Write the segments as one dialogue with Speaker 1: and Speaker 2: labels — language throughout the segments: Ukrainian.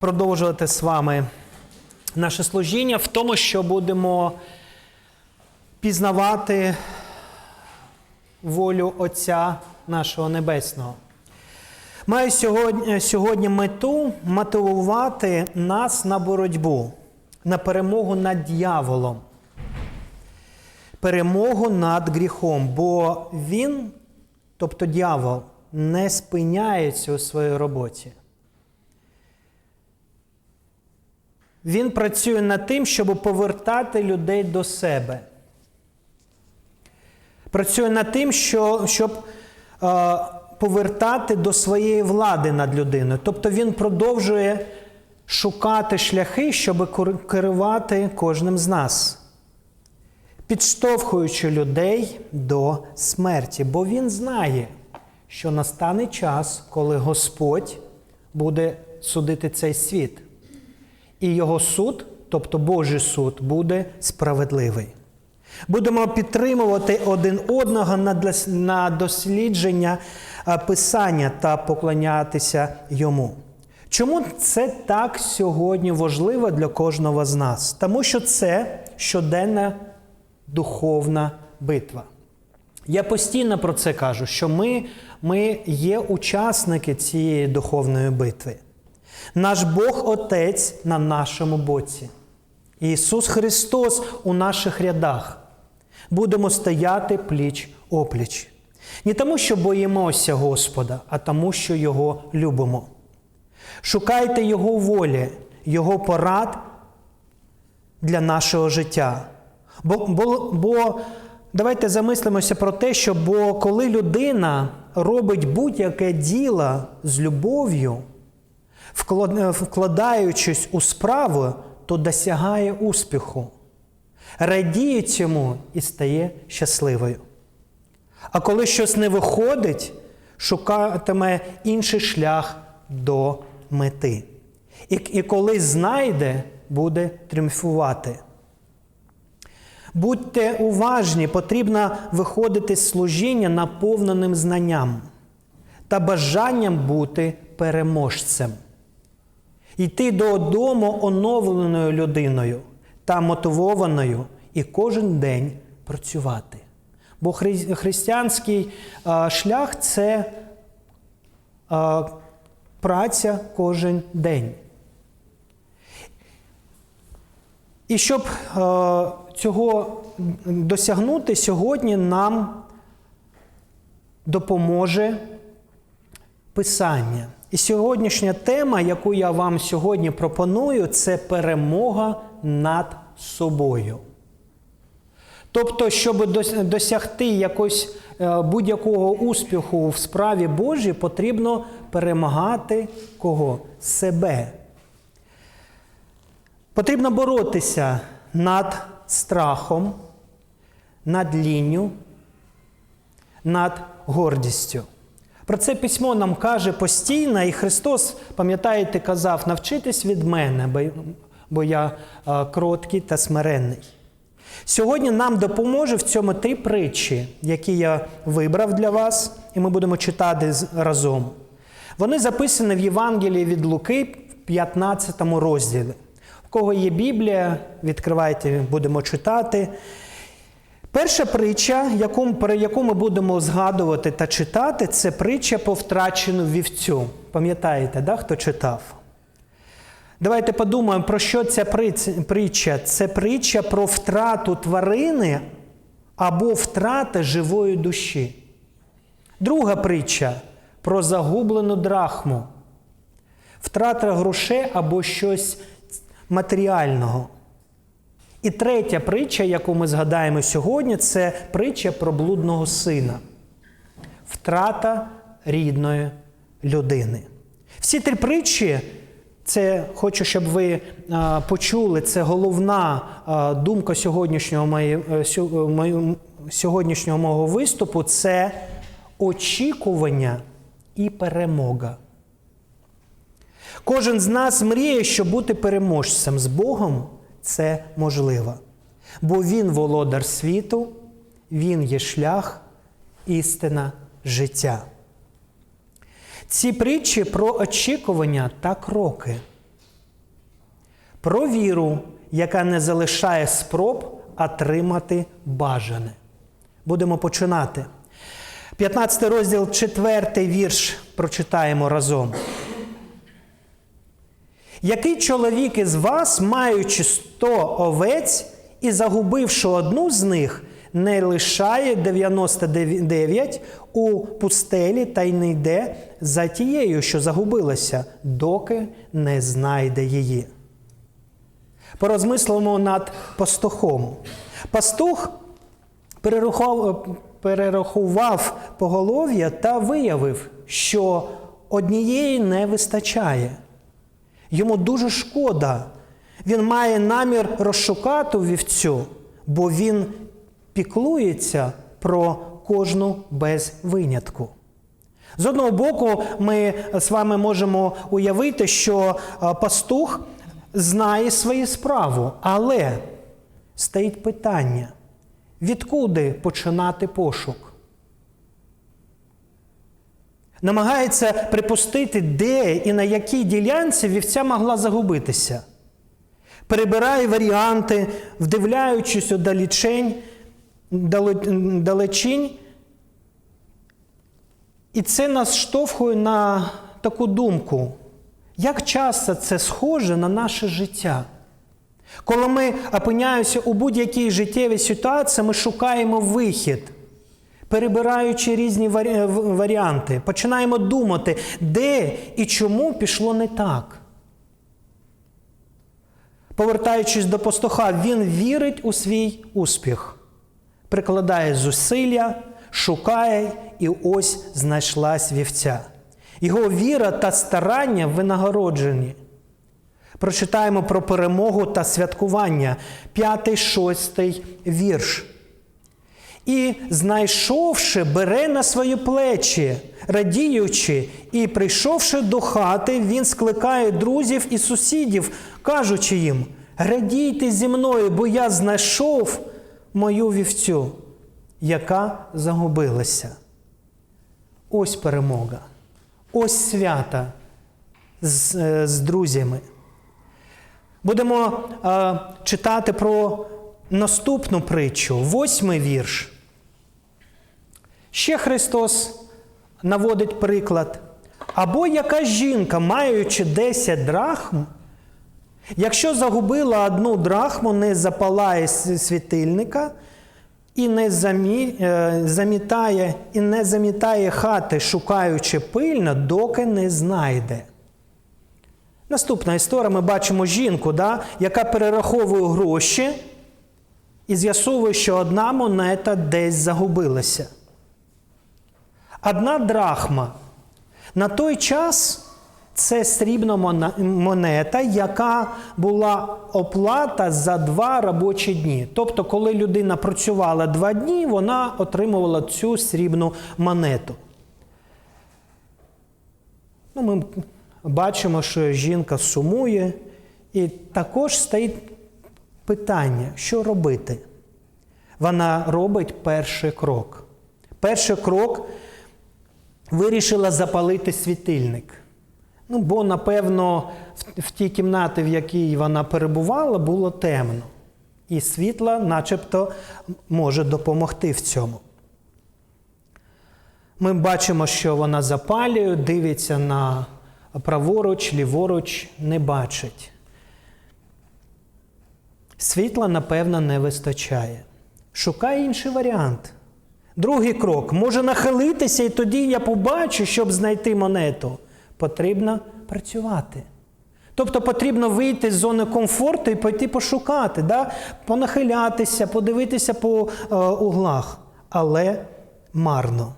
Speaker 1: продовжувати з вами наше служіння в тому, що будемо пізнавати волю Отця нашого Небесного. Маю сьогодні, сьогодні мету мотивувати нас на боротьбу, на перемогу над дьяволом, перемогу над гріхом, бо він, тобто дьявол, не спиняється у своїй роботі. Він працює над тим, щоб повертати людей до себе. Працює над тим, що, щоб е, повертати до своєї влади над людиною. Тобто він продовжує шукати шляхи, щоб керувати кожним з нас, підштовхуючи людей до смерті. Бо він знає, що настане час, коли Господь буде судити цей світ. І його суд, тобто Божий суд, буде справедливий. Будемо підтримувати один одного на дослідження Писання та поклонятися йому. Чому це так сьогодні важливо для кожного з нас? Тому що це щоденна духовна битва. Я постійно про це кажу, що ми, ми є учасники цієї духовної битви. Наш Бог Отець на нашому боці. Ісус Христос у наших рядах. Будемо стояти пліч опліч. Не тому, що боїмося Господа, а тому, що Його любимо. Шукайте Його волі, Його порад для нашого життя. Бо, бо, бо давайте замислимося про те, що бо коли людина робить будь-яке діло з любов'ю, вкладаючись у справу, то досягає успіху, радіє цьому і стає щасливою. А коли щось не виходить, шукатиме інший шлях до мети. І, і коли знайде, буде тріумфувати. Будьте уважні, потрібно виходити з служіння наповненим знанням та бажанням бути переможцем йти додому оновленою людиною та мотивованою і кожен день працювати. Бо хри християнський а, шлях це а, праця кожен день. І щоб а, цього досягнути, сьогодні нам допоможе Писання. І сьогоднішня тема, яку я вам сьогодні пропоную, це перемога над собою. Тобто, щоб досягти якось будь-якого успіху в справі Божій, потрібно перемагати кого? Себе. Потрібно боротися над страхом, над лінню, над гордістю. Про це письмо нам каже постійно, і Христос, пам'ятаєте, казав: навчитись від мене, бо я кроткий та смиренний. Сьогодні нам допоможе в цьому три притчі, які я вибрав для вас, і ми будемо читати разом. Вони записані в Євангелії від Луки в 15 розділі. У кого є Біблія, відкривайте, будемо читати. Перша притча, яку, про яку ми будемо згадувати та читати, це притча по втрачену вівцю. Пам'ятаєте, да, хто читав? Давайте подумаємо, про що ця притча. Це притча про втрату тварини або втрата живої душі. Друга притча про загублену драхму, втрата грошей або щось матеріального. І третя притча, яку ми згадаємо сьогодні, це притча про блудного сина, втрата рідної людини. Всі три притчі, це хочу, щоб ви а, почули, це головна а, думка сьогоднішнього, моє, моє, сьогоднішнього мого виступу це очікування і перемога. Кожен з нас мріє, щоб бути переможцем з Богом це можливо. Бо Він володар світу, Він є шлях, істина, життя. Ці притчі про очікування та кроки. про віру, яка не залишає спроб отримати бажане. Будемо починати. 15 розділ, 4 вірш прочитаємо разом. Який чоловік із вас, маючи сто овець і загубивши одну з них, не лишає 99 у пустелі та й не йде за тією, що загубилася, доки не знайде її. Порозмислимо над пастухом. Пастух перерахував, поголов'я та виявив, що однієї не вистачає. Йому дуже шкода. Він має намір розшукати вівцю, бо він піклується про кожну без винятку. З одного боку, ми з вами можемо уявити, що е, пастух знає свою справу, але стоїть питання, відкуди починати пошук? Намагається припустити, де і на якій ділянці вівця могла загубитися. Перебирає варіанти, вдивляючись у далечінь. І це нас штовхує на таку думку, як часто це схоже на наше життя. Коли ми опиняємося у будь-якій життєвій ситуації, ми шукаємо вихід, перебираючи різні варіанти, починаємо думати, де і чому пішло не так. Повертаючись до пастуха, він вірить у свій успіх, прикладає зусилля, шукає, і ось знайшлась вівця. Його віра та старання винагороджені. Прочитаємо про перемогу та святкування, п'ятий, шостий вірш. І, знайшовши, бере на свої плечі, радіючи, і прийшовши до хати, він скликає друзів і сусідів, кажучи їм: радійте зі мною, бо я знайшов мою вівцю, яка загубилася. Ось перемога, ось свята з, е, з друзями. Будемо е, читати про наступну притчу, восьмий вірш. Ще Христос наводить приклад. Або яка жінка, маючи 10 драхм, якщо загубила одну драхму, не запалає світильника і не замі, е, замітає, і не замітає хати, шукаючи пильно, доки не знайде. Наступна історія: ми бачимо жінку, да, яка перераховує гроші і з'ясовує, що одна монета десь загубилася. Одна драхма. На той час це срібна монета, яка була оплата за два робочі дні. Тобто, коли людина працювала два дні, вона отримувала цю срібну монету. Ну, ми бачимо, що жінка сумує, і також стоїть питання, що робити. Вона робить перший крок. Перший крок вирішила запалити світильник. Ну, бо, напевно, в, в тій кімнаті, в якій вона перебувала, було темно. І світло, начебто, може допомогти в цьому. Ми бачимо, що вона запалює, дивиться на праворуч, ліворуч, не бачить. Світла, напевно, не вистачає. Шукає інший варіант. Другий крок може нахилитися, і тоді я побачу, щоб знайти монету. Потрібно працювати. Тобто потрібно вийти з зони комфорту і пойти пошукати, да? понахилятися, подивитися по е, углах. Але марно.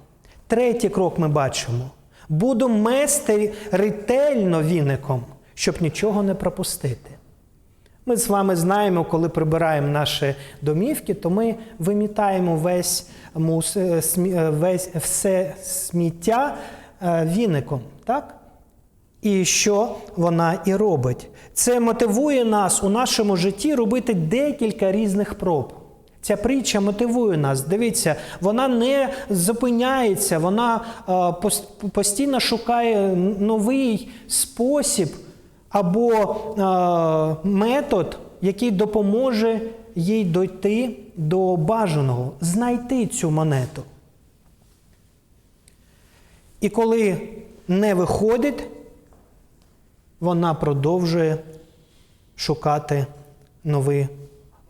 Speaker 1: Третій крок ми бачимо. Буду мести ретельно віником, щоб нічого не пропустити. Ми з вами знаємо, коли прибираємо наші домівки, то ми вимітаємо весь, мус, е, е, весь все сміття е, віником. Так? І що вона і робить? Це мотивує нас у нашому житті робити декілька різних проб. Ця притча мотивує нас. Дивіться, вона не зупиняється, вона постійно шукає новий спосіб або е, метод, який допоможе їй дойти до бажаного, знайти цю монету. І коли не виходить, вона продовжує шукати нові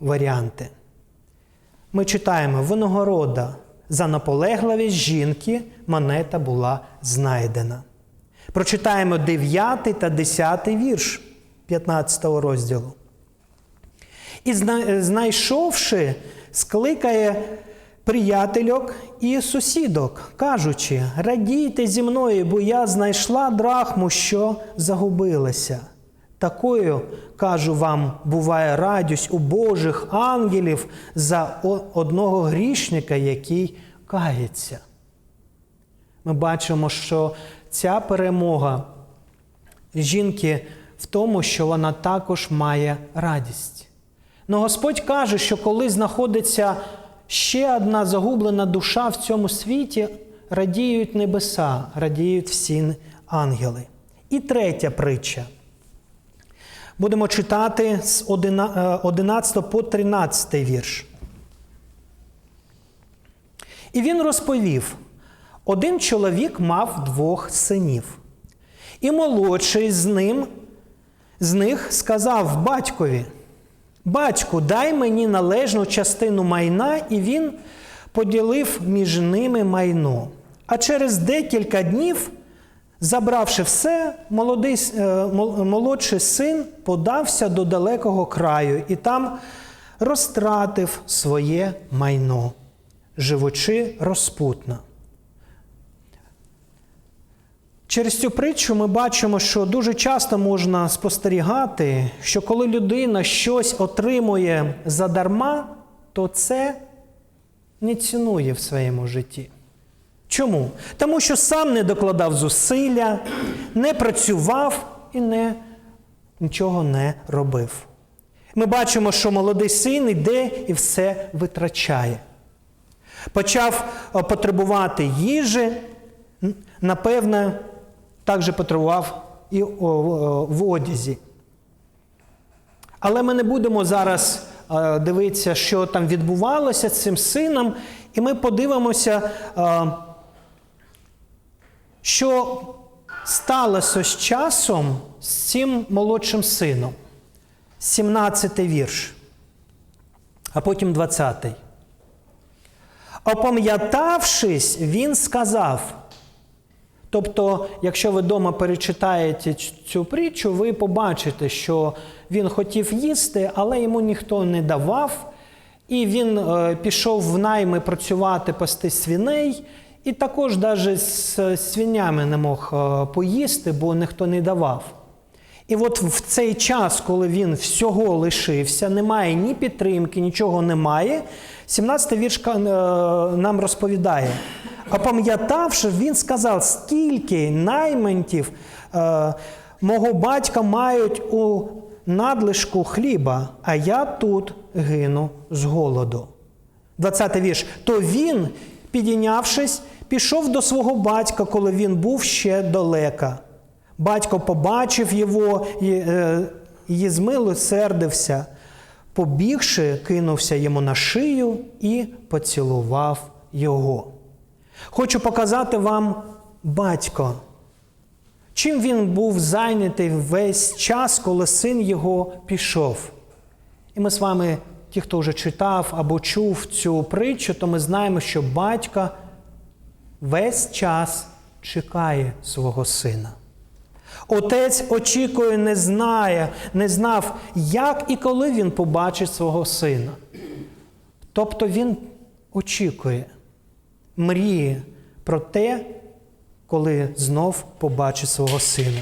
Speaker 1: варіанти. Ми читаємо винагорода за наполегливість жінки монета була знайдена. Прочитаємо 9 та 10 вірш 15 розділу. І знайшовши, скликає приятельок і сусідок, кажучи: радійте зі мною, бо я знайшла драхму, що загубилася. Такою, кажу вам, буває радість у Божих ангелів за одного грішника, який кається. Ми бачимо, що ця перемога жінки в тому, що вона також має радість. Но Господь каже, що коли знаходиться ще одна загублена душа в цьому світі, радіють небеса, радіють всі ангели. І третя притча. Будемо читати з 11 по 13 вірш. І він розповів: один чоловік мав двох синів, і молодший з ним, з них сказав батькові: Батьку, дай мені належну частину майна, і він поділив між ними майно. А через декілька днів, забравши все, молодий, е, мол- молодший син подався до далекого краю і там розтратив своє майно, живучи розпутно. Через цю притчу ми бачимо, що дуже часто можна спостерігати, що коли людина щось отримує задарма, то це не цінує в своєму житті. Чому? Тому що сам не докладав зусилля, не працював і не, нічого не робив. Ми бачимо, що молодий син йде і все витрачає. Почав е, потребувати їжі, напевне, також потребував і в одязі. Але ми не будемо зараз е, дивитися, що там відбувалося з цим сином, і ми подивимося, е, що сталося з часом з цим молодшим сином. 17 вірш, а потім 20. Опам'ятавшись, він сказав. Тобто, якщо ви вдома перечитаєте цю притчу, ви побачите, що він хотів їсти, але йому ніхто не давав. І він е, пішов в найми працювати пасти свиней, і також навіть з свинями не мог е, поїсти, бо ніхто не давав. І от в цей час, коли він всього лишився, немає ні підтримки, нічого немає. 17 вірш е, нам розповідає. А пам'ятавши, він сказав, скільки найментів е, мого батька мають у надлишку хліба, а я тут гину з голоду. 20 вірш. То він, підійнявшись, пішов до свого батька, коли він був ще далека. Батько побачив його і, е, змилосердився. Побігши, кинувся йому на шию і поцілував його. Хочу показати вам батько. Чим він був зайнятий весь час, коли син його пішов. І ми з вами, ті, хто вже читав або чув цю притчу, то ми знаємо, що батько весь час чекає свого сина. Отець очікує, не знає, не знав, як і коли він побачить свого сина. Тобто він очікує, мріє про те, коли знов побачить свого сина.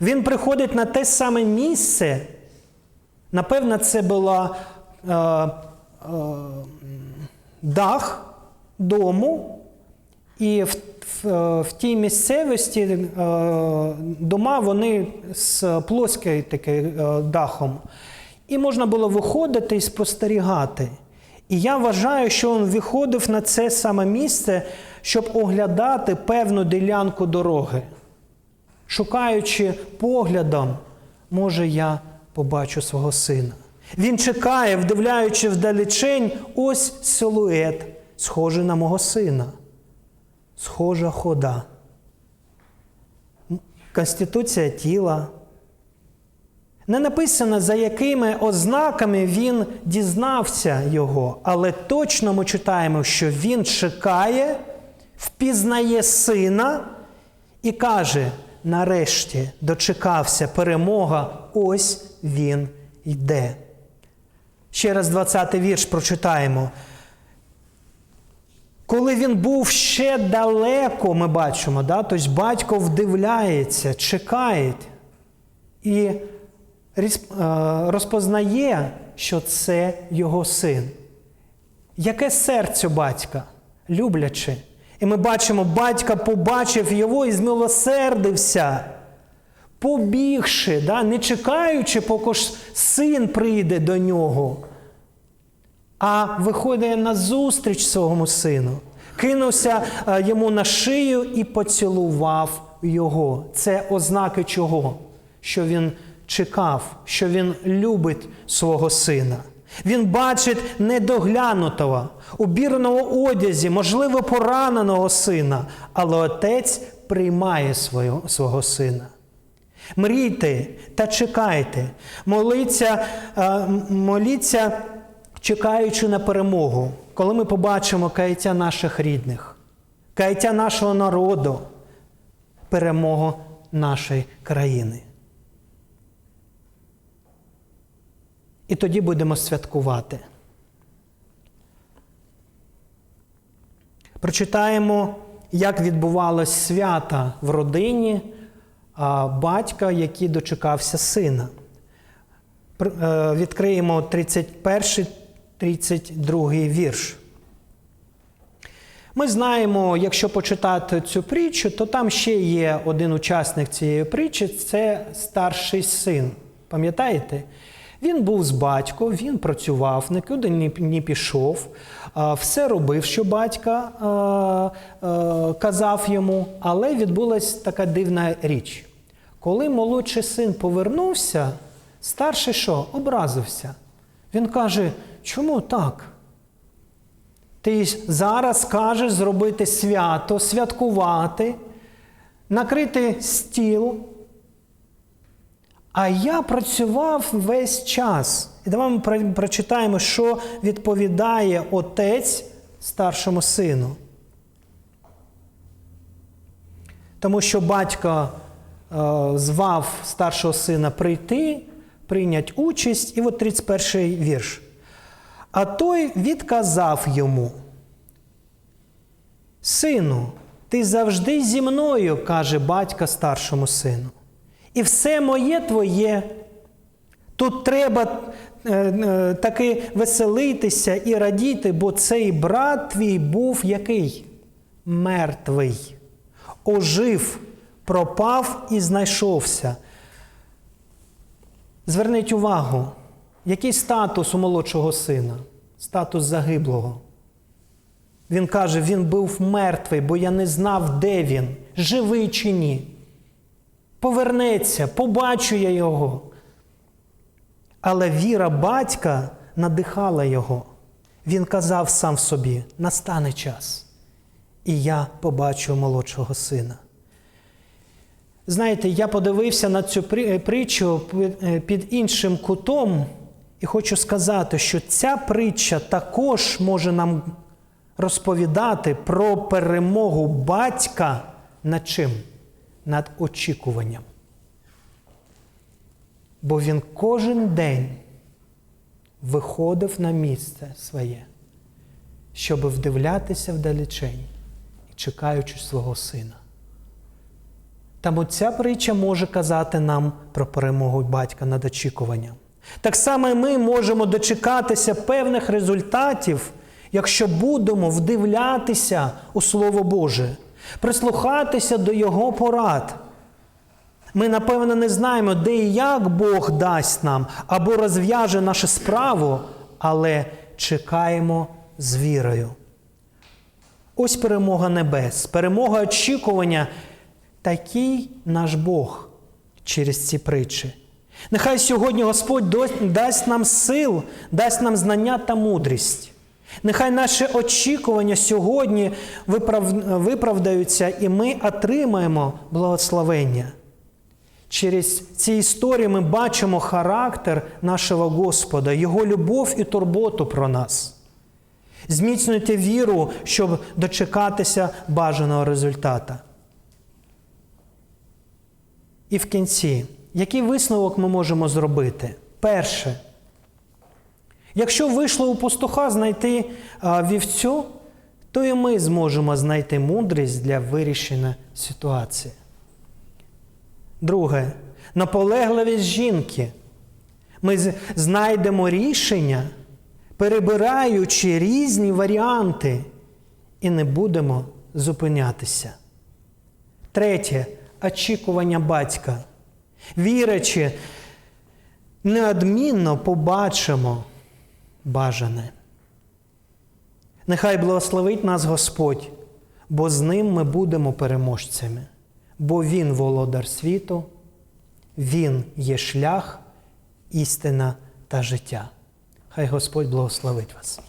Speaker 1: Він приходить на те саме місце. Напевно, це була е, е, дах дому, і в, в, е, в тій місцевості е, дома вони з плоским таким е, дахом. І можна було виходити і спостерігати. І я вважаю, що він виходив на це саме місце, щоб оглядати певну ділянку дороги, шукаючи поглядом може я побачу свого сина. Він чекає, вдивляючи вдалечень, ось силует, схожий на мого сина. Схожа хода. Конституція тіла. Не написано, за якими ознаками він дізнався його, але точно ми читаємо, що він чекає, впізнає сина і каже: нарешті дочекався перемога, ось він йде. Ще раз 20-й вірш прочитаємо. Коли він був ще далеко, ми бачимо, да? тобто батько вдивляється, чекає і розпознає, що це його син. Яке серце батька, любляче. І ми бачимо, батька побачив його і змилосердився, побігши, да? не чекаючи, поки син прийде до нього а виходить на зустріч своєму сину, кинувся е, йому на шию і поцілував його. Це ознаки чого? Що він чекав, що він любить свого сина. Він бачить недоглянутого, убірного одязі, можливо, пораненого сина, але отець приймає свого, свого сина. Мрійте та чекайте, моліться, е, моліться, чекаючи на перемогу, коли ми побачимо каяття наших рідних, каяття нашого народу, перемогу нашої країни. І тоді будемо святкувати. Прочитаємо, як відбувалось свята в родині батька, який дочекався сина. Е, Відкриємо 31, 32 вірш. Ми знаємо, якщо почитати цю притчу, то там ще є один учасник цієї притчі це старший син. Пам'ятаєте? Він був з батьком, він працював, нікуди не пішов, все робив, що батька казав йому, але відбулася така дивна річ. Коли молодший син повернувся, старший що? Образився. Він каже: чому так? Ти зараз кажеш зробити свято, святкувати, накрити стіл. А я працював весь час. І давай ми прочитаємо, що відповідає отець старшому сину. Тому що батько е, звав старшого сина прийти, прийняти участь, і от 31 вірш. А той відказав йому. Сину, ти завжди зі мною, каже батько старшому сину. І все моє твоє. Тут треба е, е, таки веселитися і радіти, бо цей брат твій був який? Мертвий. Ожив, пропав і знайшовся. Зверніть увагу, який статус у молодшого сина? Статус загиблого. Він каже, він був мертвий, бо я не знав, де він, живий чи ні. Повернеться, побачу його. Але віра батька надихала його. Він казав сам собі: настане час, і я побачу молодшого сина. Знаєте, я подивився на цю притчу е, під іншим кутом, і хочу сказати, що ця притча також може нам розповідати про перемогу батька над чим? Над очікуванням. Бо він кожен день виходив на місце своє, щоб вдивлятися вдалечень чекаючи свого сина. Тому ця притча може казати нам про перемогу батька над очікуванням. Так само і ми можемо дочекатися певних результатів, якщо будемо вдивлятися у Слово Боже, прислухатися до Його порад. Ми, напевно, не знаємо, де і як Бог дасть нам або розв'яже нашу справу, але чекаємо з вірою. Ось перемога небес, перемога очікування. Такий наш Бог через ці притчі. Нехай сьогодні Господь дасть нам сил, дасть нам знання та мудрість. Нехай наші очікування сьогодні виправдаються, і ми отримаємо благословення. Через ці історії ми бачимо характер нашого Господа, Його любов і турботу про нас. Зміцнюйте віру, щоб дочекатися бажаного результата. І в кінці, який висновок ми можемо зробити? Перше, якщо вийшло у пастуха знайти вівцю, то і ми зможемо знайти мудрість для вирішення ситуації. Друге, наполегливість жінки. Ми знайдемо рішення, перебираючи різні варіанти, і не будемо зупинятися. Третє очікування батька. Вірячи, неодмінно побачимо бажане. Нехай благословить нас Господь, бо з ним ми будемо переможцями, бо Він володар світу, Він є шлях, істина та життя. Хай Господь благословить вас.